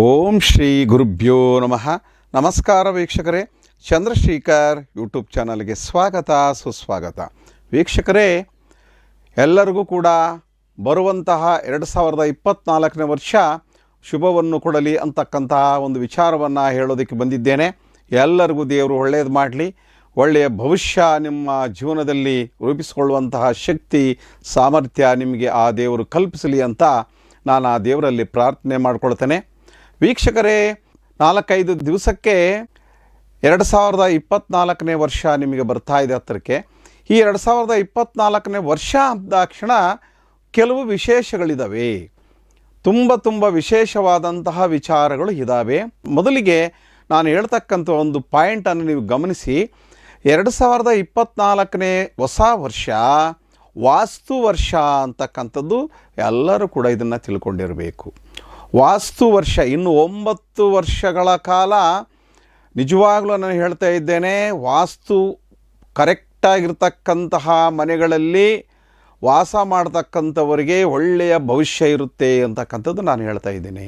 ಓಂ ಶ್ರೀ ಗುರುಭ್ಯೋ ನಮಃ. ನಮಸ್ಕಾರ ವೀಕ್ಷಕರೇ. ಚಂದ್ರಶೇಖರ್ ಯೂಟ್ಯೂಬ್ ಚಾನಲ್ಗೆ ಸ್ವಾಗತ, ಸುಸ್ವಾಗತ. ವೀಕ್ಷಕರೇ, ಎಲ್ಲರಿಗೂ ಕೂಡ ಬರುವಂತಹ ಎರಡು ಸಾವಿರದ ಇಪ್ಪತ್ತ್ನಾಲ್ಕನೇ ವರ್ಷ ಶುಭವನ್ನು ಕೊಡಲಿ ಅಂತಕ್ಕಂತಹ ಒಂದು ವಿಚಾರವನ್ನು ಹೇಳೋದಕ್ಕೆ ಬಂದಿದ್ದೇನೆ. ಎಲ್ಲರಿಗೂ ದೇವರು ಒಳ್ಳೆಯದು ಮಾಡಲಿ. ಒಳ್ಳೆಯ ಭವಿಷ್ಯ ನಿಮ್ಮ ಜೀವನದಲ್ಲಿ ರೂಪಿಸಿಕೊಳ್ಳುವಂತಹ ಶಕ್ತಿ, ಸಾಮರ್ಥ್ಯ ನಿಮಗೆ ಆ ದೇವರು ಕಲ್ಪಿಸಲಿ ಅಂತ ನಾನು ಆ ದೇವರಲ್ಲಿ ಪ್ರಾರ್ಥನೆ ಮಾಡ್ಕೊಳ್ತೇನೆ. ವೀಕ್ಷಕರೇ, ನಾಲ್ಕೈದು ದಿವಸಕ್ಕೆ ಎರಡು ಸಾವಿರದ ಇಪ್ಪತ್ತ್ನಾಲ್ಕನೇ ವರ್ಷ ನಿಮಗೆ ಬರ್ತಾ ಇದೆ ಹತ್ತಿರಕ್ಕೆ. ಈ ಎರಡು ಸಾವಿರದ ಇಪ್ಪತ್ತ್ನಾಲ್ಕನೇ ವರ್ಷ ಅಂದಾಕ್ಷಣ ಕೆಲವು ವಿಶೇಷಗಳಿದ್ದಾವೆ ತುಂಬ ತುಂಬ ವಿಶೇಷವಾದಂತಹ ವಿಚಾರಗಳು ಇದ್ದಾವೆ ಮೊದಲಿಗೆ ನಾನು ಹೇಳ್ತಕ್ಕಂಥ ಒಂದು ಪಾಯಿಂಟನ್ನು ನೀವು ಗಮನಿಸಿ. ಎರಡು ಸಾವಿರದ ಇಪ್ಪತ್ತ್ನಾಲ್ಕನೇ ಹೊಸ ವರ್ಷ, ವಾಸ್ತು ವರ್ಷ ಅಂತಕ್ಕಂಥದ್ದು ಎಲ್ಲರೂ ಕೂಡ ಇದನ್ನು ತಿಳ್ಕೊಂಡಿರಬೇಕು. ವಾಸ್ತು ವರ್ಷ, ಇನ್ನು ಒಂಬತ್ತು ವರ್ಷಗಳ ಕಾಲ ನಿಜವಾಗಲೂ ನಾನು ಹೇಳ್ತಾ ಇದ್ದೇನೆ, ವಾಸ್ತು ಕರೆಕ್ಟಾಗಿರ್ತಕ್ಕಂತಹ ಮನೆಗಳಲ್ಲಿ ವಾಸ ಮಾಡ್ತಕ್ಕಂಥವರಿಗೆ ಒಳ್ಳೆಯ ಭವಿಷ್ಯ ಇರುತ್ತೆ ಅಂತಕ್ಕಂಥದ್ದು ನಾನು ಹೇಳ್ತಾ ಇದ್ದೀನಿ.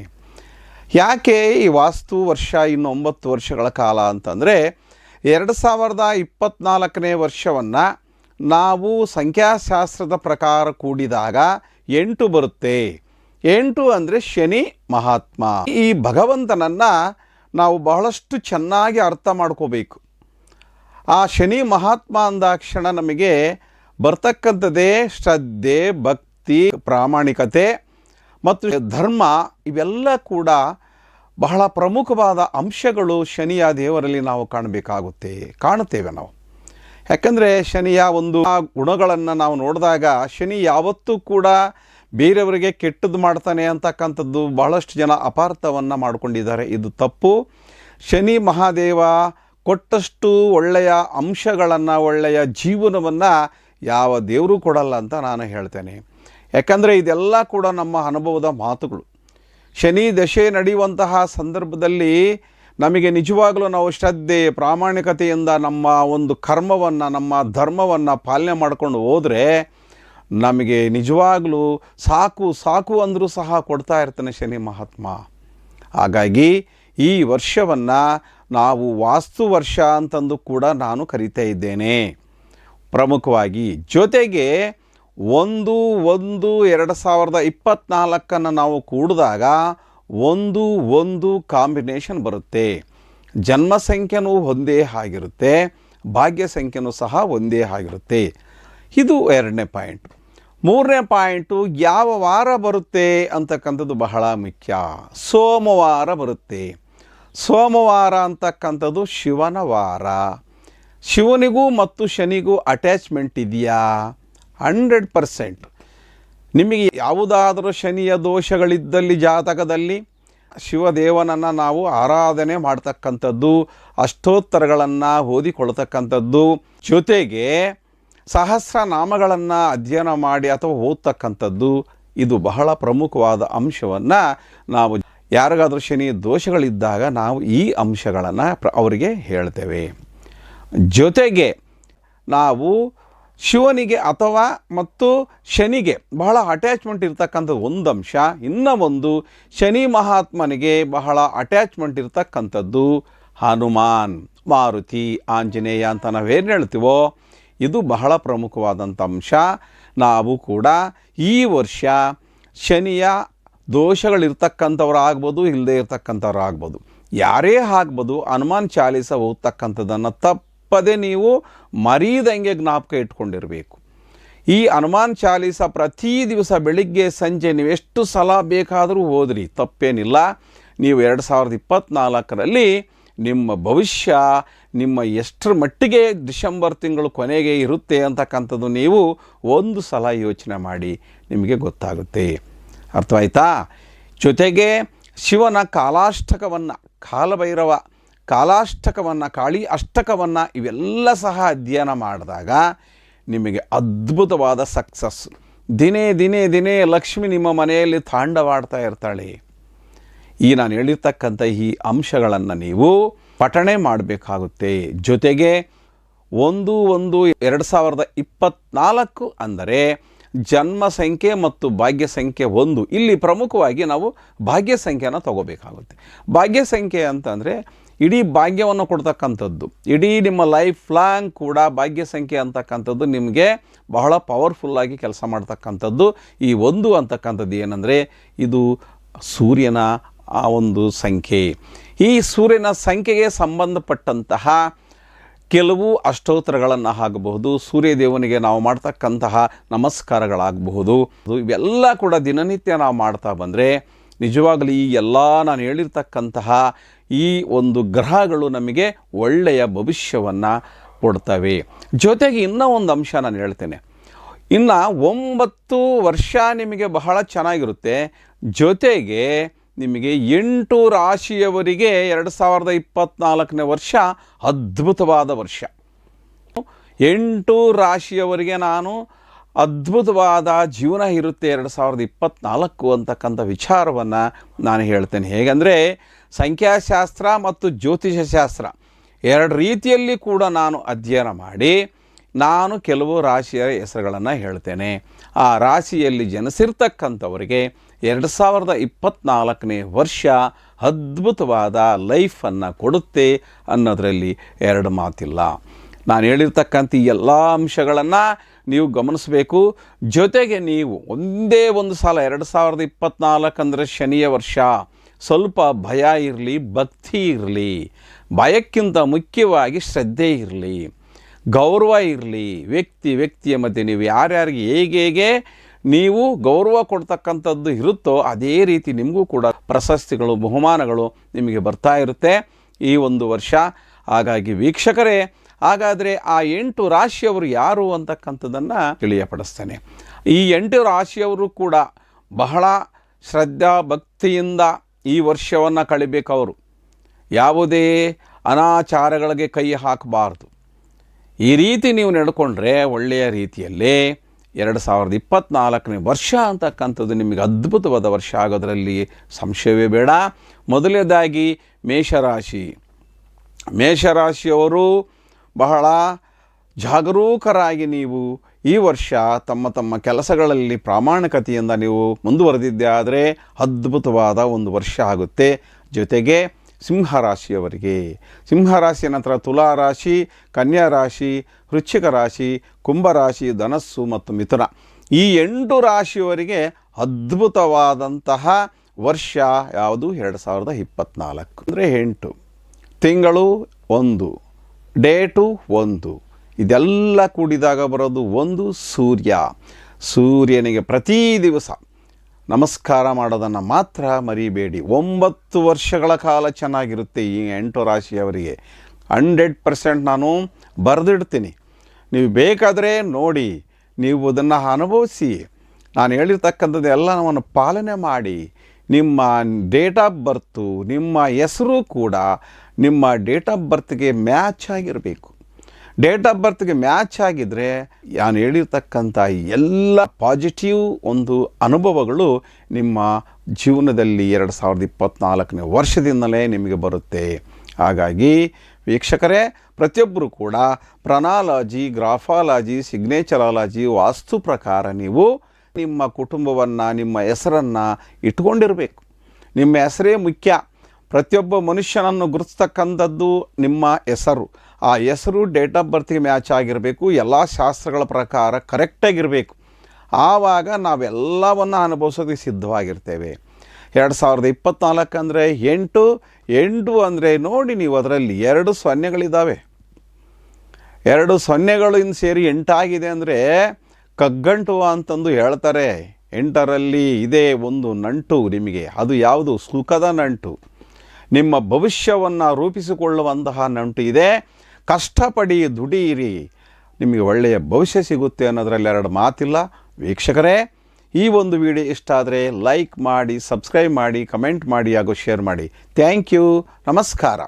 ಯಾಕೆ ಈ ವಾಸ್ತು ವರ್ಷ ಇನ್ನು ಒಂಬತ್ತು ವರ್ಷಗಳ ಕಾಲ ಅಂತಂದರೆ, ಎರಡು ಸಾವಿರದ ಇಪ್ಪತ್ತ್ನಾಲ್ಕನೇ ವರ್ಷವನ್ನು ನಾವು ಸಂಖ್ಯಾಶಾಸ್ತ್ರದ ಪ್ರಕಾರ ಕೂಡಿದಾಗ ಎಂಟು ಬರುತ್ತೆ. ಎಂಟು ಅಂದರೆ ಶನಿ ಮಹಾತ್ಮ. ಈ ಭಗವಂತನನ್ನು ನಾವು ಬಹಳಷ್ಟು ಚೆನ್ನಾಗಿ ಅರ್ಥ ಮಾಡ್ಕೋಬೇಕು. ಆ ಶನಿ ಮಹಾತ್ಮ ಅಂದಾಕ್ಷಣ ನಮಗೆ ಬರ್ತಕ್ಕಂಥದ್ದೇ ಶ್ರದ್ಧೆ, ಭಕ್ತಿ, ಪ್ರಾಮಾಣಿಕತೆ ಮತ್ತು ಧರ್ಮ ಇವೆಲ್ಲ ಕೂಡ ಬಹಳ ಪ್ರಮುಖವಾದ ಅಂಶಗಳು ಶನಿಯ ದೇವರಲ್ಲಿ ನಾವು ಕಾಣಬೇಕಾಗುತ್ತೆ, ಕಾಣುತ್ತೇವೆ ನಾವು. ಯಾಕಂದರೆ ಶನಿಯ ಒಂದು ಗುಣಗಳನ್ನು ನಾವು ನೋಡಿದಾಗ ಶನಿ ಯಾವತ್ತೂ ಕೂಡ ಬೇರೆಯವರಿಗೆ ಕೆಟ್ಟದ್ದು ಮಾಡ್ತಾನೆ ಅಂತಕ್ಕಂಥದ್ದು ಬಹಳಷ್ಟು ಜನ ಅಪಾರ್ಥವನ್ನು ಮಾಡಿಕೊಂಡಿದ್ದಾರೆ. ಇದು ತಪ್ಪು. ಶನಿ ಮಹಾದೇವ ಕೊಟ್ಟಷ್ಟು ಒಳ್ಳೆಯ ಅಂಶಗಳನ್ನು, ಒಳ್ಳೆಯ ಜೀವನವನ್ನು ಯಾವ ದೇವರು ಕೊಡಲ್ಲ ಅಂತ ನಾನು ಹೇಳ್ತೇನೆ. ಯಾಕಂದರೆ ಇದೆಲ್ಲ ಕೂಡ ನಮ್ಮ ಅನುಭವದ ಮಾತುಗಳು. ಶನಿ ದಶೆ ನಡೆಯುವಂತಹ ಸಂದರ್ಭದಲ್ಲಿ ನಮಗೆ ನಿಜವಾಗಲೂ ನಾವು ಶ್ರದ್ಧೆ, ಪ್ರಾಮಾಣಿಕತೆಯಿಂದ ನಮ್ಮ ಒಂದು ಕರ್ಮವನ್ನು, ನಮ್ಮ ಧರ್ಮವನ್ನು ಪಾಲನೆ ಮಾಡ್ಕೊಂಡು ಹೋದರೆ ನಮಗೆ ನಿಜವಾಗಲೂ ಸಾಕು ಸಾಕು ಅಂದರೂ ಸಹ ಕೊಡ್ತಾ ಇರ್ತಾನೆ ಶನಿ ಮಹಾತ್ಮ. ಹಾಗಾಗಿ ಈ ವರ್ಷವನ್ನು ನಾವು ವಾಸ್ತು ವರ್ಷ ಅಂತಂದು ಕೂಡ ನಾನು ಕರಿತಾ ಇದ್ದೇನೆ. ಪ್ರಮುಖವಾಗಿ ಜೊತೆಗೆ ಒಂದು ಒಂದು, ಎರಡು ಸಾವಿರದ ಇಪ್ಪತ್ತ್ನಾಲ್ಕನ್ನು ನಾವು ಕೂಡಿದಾಗ ಒಂದು ಒಂದು ಕಾಂಬಿನೇಷನ್ ಬರುತ್ತೆ. ಜನ್ಮ ಸಂಖ್ಯೆನೂ ಒಂದೇ ಆಗಿರುತ್ತೆ, ಭಾಗ್ಯ ಸಂಖ್ಯೆನೂ ಸಹ ಒಂದೇ ಆಗಿರುತ್ತೆ. ಇದು ಎರಡನೇ ಪಾಯಿಂಟ್. ಮೂರನೇ ಪಾಯಿಂಟು, ಯಾವ ವಾರ ಬರುತ್ತೆ ಅಂತಕ್ಕಂಥದ್ದು ಬಹಳ ಮುಖ್ಯ. ಸೋಮವಾರ ಬರುತ್ತೆ. ಸೋಮವಾರ ಅಂತಕ್ಕಂಥದ್ದು ಶಿವನ ವಾರ. ಶಿವನಿಗೂ ಮತ್ತು ಶನಿಗೂ ಅಟ್ಯಾಚ್ಮೆಂಟ್ ಇದೆಯಾ? ಹಂಡ್ರೆಡ್ ಪರ್ಸೆಂಟ್ ನಿಮಗೆ ಯಾವುದಾದರೂ ಶನಿಯ ದೋಷಗಳಿದ್ದಲ್ಲಿ, ಜಾತಕದಲ್ಲಿ ಶಿವದೇವನನ್ನು ನಾವು ಆರಾಧನೆ ಮಾಡ್ತಕ್ಕಂಥದ್ದು, ಅಷ್ಟೋತ್ತರಗಳನ್ನು ಓದಿಕೊಳ್ತಕ್ಕಂಥದ್ದು. ಜೊತೆಗೆ ಸಹಸ್ರನಾಮಗಳನ್ನು ಅಧ್ಯಯನ ಮಾಡಿ ಅಥವಾ ಓದ್ತಕ್ಕಂಥದ್ದು ಇದು ಬಹಳ ಪ್ರಮುಖವಾದ ಅಂಶವನ್ನು ನಾವು ಯಾರಿಗಾದರೂ ಶನಿ ದೋಷಗಳಿದ್ದಾಗ ನಾವು ಈ ಅಂಶಗಳನ್ನು ಪ್ರ ಅವರಿಗೆ ಹೇಳ್ತೇವೆ. ಜೊತೆಗೆ ನಾವು ಶಿವನಿಗೆ ಅಥವಾ ಮತ್ತು ಶನಿಗೆ ಬಹಳ ಅಟ್ಯಾಚ್ಮೆಂಟ್ ಇರತಕ್ಕಂಥದ್ದು ಒಂದು ಅಂಶ, ಇನ್ನೂ ಒಂದು ಶನಿ ಮಹಾತ್ಮನಿಗೆ ಬಹಳ ಅಟ್ಯಾಚ್ಮೆಂಟ್ ಇರತಕ್ಕಂಥದ್ದು ಹನುಮಾನ್, ಮಾರುತಿ, ಆಂಜನೇಯ ಅಂತ ನಾವೇನು ಹೇಳ್ತೀವೋ ಇದು ಬಹಳ ಪ್ರಮುಖವಾದಂಥ ಅಂಶ. ನಾವು ಕೂಡ ಈ ವರ್ಷ ಶನಿಯ ದೋಷಗಳಿರ್ತಕ್ಕಂಥವ್ರು ಆಗ್ಬೋದು ಇಲ್ಲದೆ ಇರ್ತಕ್ಕಂಥವ್ರು ಆಗ್ಬೋದು. ಯಾರೇ ಆಗ್ಬೋದು, ಹನುಮಾನ್ ಚಾಲೀಸ ಓದ್ತಕ್ಕಂಥದ್ದನ್ನು ತಪ್ಪದೆ ನೀವು ಮರೀದಂಗೆ ಜ್ಞಾಪಕ ಇಟ್ಕೊಂಡಿರಬೇಕು. ಈ ಹನುಮಾನ್ ಚಾಲೀಸ ಪ್ರತಿ ದಿವಸ ಬೆಳಿಗ್ಗೆ ಸಂಜೆ ನೀವು ಎಷ್ಟು ಸಲ ಬೇಕಾದರೂ ಓದ್ರಿ, ತಪ್ಪೇನಿಲ್ಲ. ನೀವು ಎರಡು ಸಾವಿರದ ಇಪ್ಪತ್ತ್ನಾಲ್ಕರಲ್ಲಿ ನಿಮ್ಮ ಭವಿಷ್ಯ ನಿಮ್ಮ ಎಷ್ಟರ ಮಟ್ಟಿಗೆ ಡಿಸೆಂಬರ್ ತಿಂಗಳು ಕೊನೆಗೆ ಇರುತ್ತೆ ಅಂತಕ್ಕಂಥದ್ದು ನೀವು ಒಂದು ಸಲ ಯೋಚನೆ ಮಾಡಿ ನಿಮಗೆ ಗೊತ್ತಾಗುತ್ತೆ. ಅರ್ಥವಾಯ್ತಾ? ಜೊತೆಗೆ ಶಿವನ ಕಾಲಾಷ್ಟಕವನ್ನು, ಕಾಲಭೈರವ ಕಾಲಾಷ್ಟಕವನ್ನು, ಕಾಳಿ ಅಷ್ಟಕವನ್ನು ಇವೆಲ್ಲ ಸಹ ಅಧ್ಯಯನ ಮಾಡಿದಾಗ ನಿಮಗೆ ಅದ್ಭುತವಾದ ಸಕ್ಸಸ್ ದಿನೇ ದಿನೇ ದಿನೇ ಲಕ್ಷ್ಮಿ ನಿಮ್ಮ ಮನೆಯಲ್ಲಿ ತಾಂಡವಾಡ್ತಾ ಇರ್ತಾಳೆ. ಈ ನಾನು ಹೇಳಿರ್ತಕ್ಕಂಥ ಈ ಅಂಶಗಳನ್ನು ನೀವು ಪಠಣೆ ಮಾಡಬೇಕಾಗುತ್ತೆ. ಜೊತೆಗೆ ಒಂದು ಒಂದು ಎರಡು ಸಾವಿರದ ಇಪ್ಪತ್ತ್ನಾಲ್ಕು ಅಂದರೆ ಜನ್ಮ ಸಂಖ್ಯೆ ಮತ್ತು ಭಾಗ್ಯ ಸಂಖ್ಯೆ ಒಂದು ಇಲ್ಲಿ ಪ್ರಮುಖವಾಗಿ ನಾವು ಭಾಗ್ಯ ಸಂಖ್ಯೆನ ತಗೋಬೇಕಾಗುತ್ತೆ. ಭಾಗ್ಯ ಸಂಖ್ಯೆ ಅಂತಂದರೆ ಇಡೀ ಭಾಗ್ಯವನ್ನು ಕೊಡ್ತಕ್ಕಂಥದ್ದು. ಇಡೀ ನಿಮ್ಮ ಲೈಫ್ ಲಾಂಗ್ ಕೂಡ ಭಾಗ್ಯ ಸಂಖ್ಯೆ ಅಂತಕ್ಕಂಥದ್ದು ನಿಮಗೆ ಬಹಳ ಪವರ್ಫುಲ್ಲಾಗಿ ಕೆಲಸ ಮಾಡ್ತಕ್ಕಂಥದ್ದು. ಈ ಒಂದು ಅಂತಕ್ಕಂಥದ್ದು ಏನಂದರೆ ಇದು ಸೂರ್ಯನ ಆ ಒಂದು ಸಂಖ್ಯೆ. ಈ ಸೂರ್ಯನ ಸಂಖ್ಯೆಗೆ ಸಂಬಂಧಪಟ್ಟಂತಹ ಕೆಲವು ಅಷ್ಟೋತ್ತರಗಳನ್ನು ಆಗಬಹುದು ಸೂರ್ಯದೇವನಿಗೆ ನಾವು ಮಾಡ್ತಕ್ಕಂತಹ ನಮಸ್ಕಾರಗಳಾಗಬಹುದು. ಇವೆಲ್ಲ ಕೂಡ ದಿನನಿತ್ಯ ನಾವು ಮಾಡ್ತಾ ಬಂದರೆ ನಿಜವಾಗಲೂ ಈ ಎಲ್ಲ ನಾನು ಹೇಳಿರ್ತಕ್ಕಂತಹ ಈ ಒಂದು ಗ್ರಹಗಳು ನಮಗೆ ಒಳ್ಳೆಯ ಭವಿಷ್ಯವನ್ನು ಕೊಡ್ತವೆ. ಜೊತೆಗೆ ಇನ್ನೂ ಒಂದು ಅಂಶ ನಾನು ಹೇಳ್ತೇನೆ. ಇನ್ನು ಒಂಬತ್ತು ವರ್ಷ ನಿಮಗೆ ಬಹಳ ಚೆನ್ನಾಗಿರುತ್ತೆ. ಜೊತೆಗೆ ನಿಮಗೆ ಎಂಟು ರಾಶಿಯವರಿಗೆ ಎರಡು ಸಾವಿರದ ಇಪ್ಪತ್ತ್ನಾಲ್ಕನೇ ವರ್ಷ ಅದ್ಭುತವಾದ ವರ್ಷ. ಎಂಟು ರಾಶಿಯವರಿಗೆ ನಾನು ಅದ್ಭುತವಾದ ಜೀವನ ಇರುತ್ತೆ ಎರಡು ಸಾವಿರದ ಇಪ್ಪತ್ತ್ನಾಲ್ಕು ಅಂತಕ್ಕಂಥ ವಿಚಾರವನ್ನು ನಾನು ಹೇಳ್ತೇನೆ. ಹೇಗೆಂದರೆ ಸಂಖ್ಯಾಶಾಸ್ತ್ರ ಮತ್ತು ಜ್ಯೋತಿಷಶಾಸ್ತ್ರ ಎರಡು ರೀತಿಯಲ್ಲಿ ಕೂಡ ನಾನು ಅಧ್ಯಯನ ಮಾಡಿ ನಾನು ಕೆಲವು ರಾಶಿಯ ಹೆಸರುಗಳನ್ನು ಹೇಳ್ತೇನೆ. ಆ ರಾಶಿಯಲ್ಲಿ ಜನಿಸಿರ್ತಕ್ಕಂಥವರಿಗೆ ಎರಡು ಸಾವಿರದ ಇಪ್ಪತ್ತ್ನಾಲ್ಕನೇ ವರ್ಷ ಅದ್ಭುತವಾದ ಲೈಫನ್ನು ಕೊಡುತ್ತೆ ಅನ್ನೋದರಲ್ಲಿ ಎರಡು ಮಾತಿಲ್ಲ. ನಾನು ಹೇಳಿರ್ತಕ್ಕಂಥ ಎಲ್ಲ ಅಂಶಗಳನ್ನು ನೀವು ಗಮನಿಸಬೇಕು. ಜೊತೆಗೆ ನೀವು ಒಂದೇ ಒಂದು ಸಲ ಎರಡು ಸಾವಿರದ ಇಪ್ಪತ್ತ್ನಾಲ್ಕು ಅಂದರೆ ಶನಿಯ ವರ್ಷ. ಸ್ವಲ್ಪ ಭಯ ಇರಲಿ, ಭಕ್ತಿ ಇರಲಿ, ಭಯಕ್ಕಿಂತ ಮುಖ್ಯವಾಗಿ ಶ್ರದ್ಧೆ ಇರಲಿ, ಗೌರವ ಇರಲಿ, ವ್ಯಕ್ತಿ ವ್ಯಕ್ತಿಯ ಮಧ್ಯೆ ನೀವು ಯಾರ್ಯಾರಿಗೆ ಹೇಗೆ ಹೇಗೆ ನೀವು ಗೌರವ ಕೊಡ್ತಕ್ಕಂಥದ್ದು ಇರುತ್ತೋ ಅದೇ ರೀತಿ ನಿಮಗೂ ಕೂಡ ಪ್ರಶಸ್ತಿಗಳು, ಬಹುಮಾನಗಳು ನಿಮಗೆ ಬರ್ತಾ ಇರುತ್ತೆ ಈ ಒಂದು ವರ್ಷ. ಹಾಗಾಗಿ ವೀಕ್ಷಕರೇ, ಹಾಗಾದರೆ ಆ ಎಂಟು ರಾಶಿಯವರು ಯಾರು ಅಂತಕ್ಕಂಥದ್ದನ್ನು ತಿಳಿಯಪಡಿಸ್ತೇನೆ. ಈ ಎಂಟು ರಾಶಿಯವರು ಕೂಡ ಬಹಳ ಶ್ರದ್ಧಾ ಭಕ್ತಿಯಿಂದ ಈ ವರ್ಷವನ್ನು ಕಳಿಬೇಕವರು ಯಾವುದೇ ಅನಾಚಾರಗಳಿಗೆ ಕೈ ಹಾಕಬಾರ್ದು. ಈ ರೀತಿ ನೀವು ನಡ್ಕೊಂಡ್ರೆ ಒಳ್ಳೆಯ ರೀತಿಯಲ್ಲಿ ಎರಡು ಸಾವಿರದ ಇಪ್ಪತ್ತ್ನಾಲ್ಕನೇ ವರ್ಷ ಅಂತಕ್ಕಂಥದ್ದು ನಿಮಗೆ ಅದ್ಭುತವಾದ ವರ್ಷ ಆಗೋದರಲ್ಲಿ ಸಂಶಯವೇ ಬೇಡ. ಮೊದಲನೇದಾಗಿ ಮೇಷರಾಶಿ. ಮೇಷರಾಶಿಯವರು ಬಹಳ ಜಾಗರೂಕರಾಗಿ ನೀವು ಈ ವರ್ಷ ತಮ್ಮ ತಮ್ಮ ಕೆಲಸಗಳಲ್ಲಿ ಪ್ರಾಮಾಣಿಕತೆಯಿಂದ ನೀವು ಮುಂದುವರೆದಿದ್ದೆ ಆದರೆ ಅದ್ಭುತವಾದ ಒಂದು ವರ್ಷ ಆಗುತ್ತೆ. ಜೊತೆಗೆ ಸಿಂಹರಾಶಿಯವರಿಗೆ. ಸಿಂಹರಾಶಿಯ ನಂತರ ತುಲಾ ರಾಶಿ ಕನ್ಯಾ ರಾಶಿ ವೃಶ್ಚಿಕ ರಾಶಿ ಕುಂಭರಾಶಿ, ಧನಸ್ಸು ಮತ್ತು ಮಿಥುನ. ಈ ಎಂಟು ರಾಶಿಯವರಿಗೆ ಅದ್ಭುತವಾದಂತಹ ವರ್ಷ ಯಾವುದು? ಎರಡು ಸಾವಿರದ ಇಪ್ಪತ್ತ್ನಾಲ್ಕು ಅಂದರೆ ಎಂಟು. ತಿಂಗಳು ಒಂದು. ಡೇಟು ಒಂದು. ಇದೆಲ್ಲ ಕೂಡಿದಾಗ ಬರೋದು ಒಂದು ಸೂರ್ಯ. ಸೂರ್ಯನಿಗೆ ಪ್ರತಿ ದಿವಸ ನಮಸ್ಕಾರ ಮಾಡೋದನ್ನು ಮಾತ್ರ ಮರಿಬೇಡಿ. ಒಂಬತ್ತು ವರ್ಷಗಳ ಕಾಲ ಚೆನ್ನಾಗಿರುತ್ತೆ ಈ ಎಂಟು ರಾಶಿಯವರಿಗೆ. ಹಂಡ್ರೆಡ್ ಪರ್ಸೆಂಟ್ ನಾನು ಬರೆದಿಡ್ತೀನಿ. ನೀವು ಬೇಕಾದರೆ ನೋಡಿ, ನೀವು ಅದನ್ನು ಅನುಭವಿಸಿ. ನಾನು ಹೇಳಿರ್ತಕ್ಕಂಥದ್ದು ಎಲ್ಲವನ್ನು ಪಾಲನೆ ಮಾಡಿ. ನಿಮ್ಮ ಡೇಟ್ ಆಫ್ ಬರ್ತು, ನಿಮ್ಮ ಹೆಸರು ಕೂಡ ನಿಮ್ಮ ಡೇಟ್ ಆಫ್ ಬರ್ತ್ಗೆ ಮ್ಯಾಚ್ ಆಗಿರಬೇಕು. ಡೇಟ್ ಆಫ್ ಬರ್ತ್ಗೆ ಮ್ಯಾಚ್ ಆಗಿದ್ರೆ ನಾನು ಹೇಳಿರ್ತಕ್ಕಂಥ ಎಲ್ಲ ಪಾಸಿಟಿವ್ ಒಂದು ಅನುಭವಗಳು ನಿಮ್ಮ ಜೀವನದಲ್ಲಿ ಎರಡು ಸಾವಿರದ ಇಪ್ಪತ್ತ್ನಾಲ್ಕನೇ ವರ್ಷದಿಂದಲೇ ನಿಮಗೆ ಬರುತ್ತೆ. ಹಾಗಾಗಿ ವೀಕ್ಷಕರೇ, ಪ್ರತಿಯೊಬ್ಬರು ಕೂಡ ಪ್ರನಾಲಜಿ ಗ್ರಾಫಾಲಜಿ ಸಿಗ್ನೇಚರಾಲಜಿ ವಾಸ್ತು ಪ್ರಕಾರ ನೀವು ನಿಮ್ಮ ಕುಟುಂಬವನ್ನು, ನಿಮ್ಮ ಹೆಸರನ್ನು ಇಟ್ಕೊಂಡಿರಬೇಕು. ನಿಮ್ಮ ಹೆಸರೇ ಮುಖ್ಯ. ಪ್ರತಿಯೊಬ್ಬ ಮನುಷ್ಯನನ್ನು ಗುರುತಿಸ್ತಕ್ಕಂಥದ್ದು ನಿಮ್ಮ ಹೆಸರು. ಆ ಹೆಸರು ಡೇಟ್ ಆಫ್ ಬರ್ತ್ಗೆ ಮ್ಯಾಚ್ ಆಗಿರಬೇಕು, ಎಲ್ಲ ಶಾಸ್ತ್ರಗಳ ಪ್ರಕಾರ ಕರೆಕ್ಟಾಗಿರಬೇಕು ಆವಾಗ ನಾವೆಲ್ಲವನ್ನು ಅನುಭವಿಸೋದಕ್ಕೆ ಸಿದ್ಧವಾಗಿರ್ತೇವೆ. ಎರಡು ಸಾವಿರದ ಇಪ್ಪತ್ತ್ನಾಲ್ಕು ಅಂದರೆ ಎಂಟು ಎಂಟು ಅಂದರೆ ನೋಡಿ ನೀವು ಅದರಲ್ಲಿ ಎರಡು ಸೊನ್ನೆಗಳಿದ್ದಾವೆ ಎರಡು ಸೊನ್ನೆಗಳು ಸೇರಿ ಎಂಟಾಗಿದೆ ಅಂದರೆ ಕಗ್ಗಂಟು ಅಂತಂದು ಹೇಳ್ತಾರೆ. ಎಂಟರಲ್ಲಿ ಇದೆ ಒಂದು ನಂಟು ನಿಮಗೆ. ಅದು ಯಾವುದು? ಸುಖದ ನಂಟು. ನಿಮ್ಮ ಭವಿಷ್ಯವನ್ನು ರೂಪಿಸಿಕೊಳ್ಳುವಂತಹ ನಂಟು ಇದೆ. ಕಷ್ಟಪಡಿ ದುಡಿಯಿರಿ ನಿಮಗೆ ಒಳ್ಳೆಯ ಭವಿಷ್ಯ ಸಿಗುತ್ತೆ ಅನ್ನೋದರಲ್ಲಿ ಎರಡು ಮಾತಿಲ್ಲ. ವೀಕ್ಷಕರೇ, ಈ ಒಂದು ವಿಡಿಯೋ ಇಷ್ಟ ಆದರೆ ಲೈಕ್ ಮಾಡಿ, ಸಬ್ಸ್ಕ್ರೈಬ್ ಮಾಡಿ, ಕಮೆಂಟ್ ಮಾಡಿ ಹಾಗೂ ಶೇರ್ ಮಾಡಿ. Thank you. ನಮಸ್ಕಾರ.